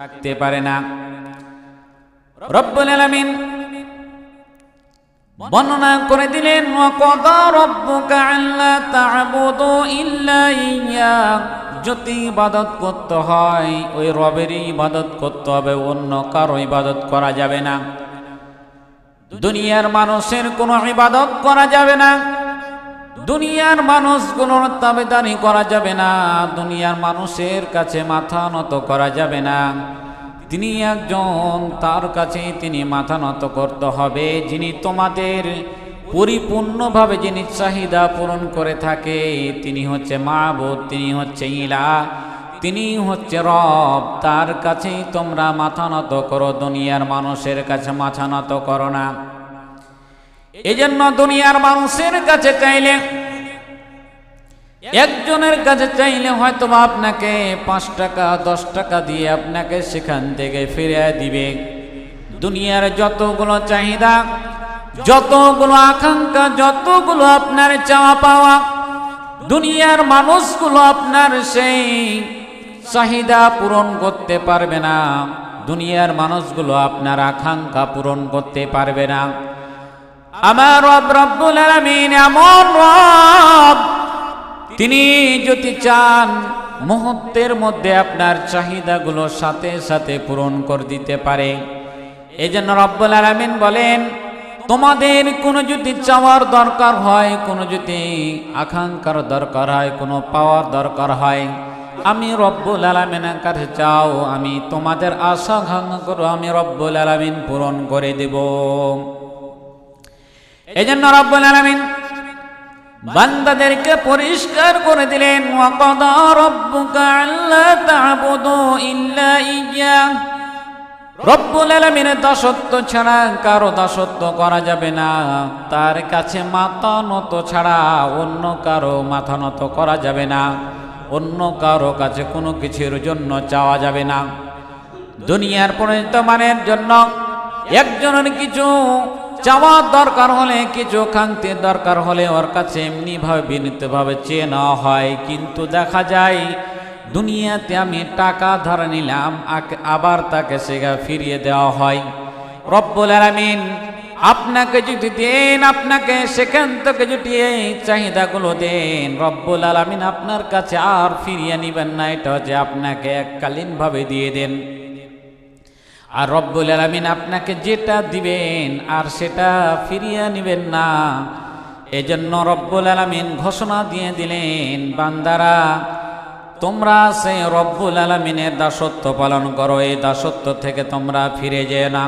থাকতে পারে না। রব্বুল আলামিন বর্ণনা করে দিলেন, ওয়াকাদা রব্বুকা আল্লা তা'বুদু ইল্লা ইয়্যা যদি ইবাদত করতে হয়, ওই রবেরই ইবাদত করতে হবে, অন্য কারও ইবাদত করা যাবে না। দুনিয়ার মানুষের কোনো ইবাদত করা যাবে না। দুনিয়ার মানুষ মানুষগুলোর তাবেদারি করা যাবে না, দুনিয়ার মানুষের কাছে মাথা নত করা যাবে না। তিনি একজন, তার কাছে তিনি মাথা নত করতে হবে। যিনি তোমাদের পরিপূর্ণভাবে যিনি চাহিদা পূরণ করে থাকে, তিনি হচ্ছে মাহবুদ তিনি হচ্ছে ইলা, তিনি হচ্ছে রব। তার কাছেই তোমরা মাথা নত করো, দুনিয়ার মানুষের কাছে মাথা নত করো না। এই জন্য দুনিয়ার মানুষের কাছে চাইলে, একজনের কাছে চাইলে হয়তো আপনাকে পাঁচ টাকা, দশ টাকা দিয়ে আপনাকে সেখান থেকে ফিরে দিবে। দুনিয়ার যতগুলো চাহিদা, যতগুলো আকাঙ্ক্ষা, যতগুলো আপনার চাওয়া পাওয়া, দুনিয়ার মানুষগুলো আপনার সেই চাহিদা পূরণ করতে পারবে না। দুনিয়ার মানুষগুলো আপনার আকাঙ্ক্ষা পূরণ করতে পারবে না। আমার রব রব্বুল আলামিন এমন রব, তিনি যদি চান মুহূর্তের মধ্যে আপনার চাহিদাগুলো সাথে সাথে পূরণ করে দিতে পারে। এই জন্য রব্বুল আলামিন বলেন, তোমাদের কোনো যদি চাওয়ার দরকার হয়, কোনো যদি আকাঙ্ক্ষার দরকার হয়, কোনো পাওয়ার দরকার হয়, আমি রব্বুল আলমিনের কাছে চাও, আমি তোমাদের আশা আকাঙ্ক্ষা করো আমি রব্বুল আলমিন পূরণ করে দেব। এই জন্য রব্বুল আলমিন বান্দাদেরকে পরিষ্কার করে দিলেন, ওয়াকাদা রব্বুকা আল্লা তা'বুদু ইল্লা ইয়্যা রব্বুল আলামিনের দাসত্ব ছাড়া কারও দাসত্ব করা যাবে না। তার কাছে মাথা নত ছাড়া অন্য কারও মাথা নত করা যাবে না। অন্য কারও কাছে কোনো কিছুর জন্য চাওয়া যাবে না। দুনিয়ার পরিণত মানের জন্য একজনের কিছু চাওয়ার দরকার হলে, কিছু খান্তির দরকার হলে ওর কাছে এমনিভাবে বিনীতভাবে চেয়ে নেওয়া হয়। কিন্তু দেখা যায়, দুনিয়াতে আমি টাকা ধরে নিলাম আবার তাকে সেগা ফিরিয়ে দেওয়া হয়। রব্বুল আলামিন আপনাকে যদি দেন, আপনাকে সেখান থেকে যদি এই চাহিদাগুলো দেন, রব্বুল আলামিন আপনার কাছে আর ফিরিয়ে নেবেন না। এটা হচ্ছে আপনাকে এককালীনভাবে দিয়ে দেন। আর রব্বুল আলমিন আপনাকে যেটা দিবেন আর সেটা ফিরিয়ে নেবেন না। এজন্য রব্বুল আলমিন ঘোষণা দিয়ে দিলেন, বান্দারা, তোমরা সেই রব্বুল আলমিনের দাসত্ব পালন করো, এই দাসত্ব থেকে তোমরা ফিরে যেয়ে না।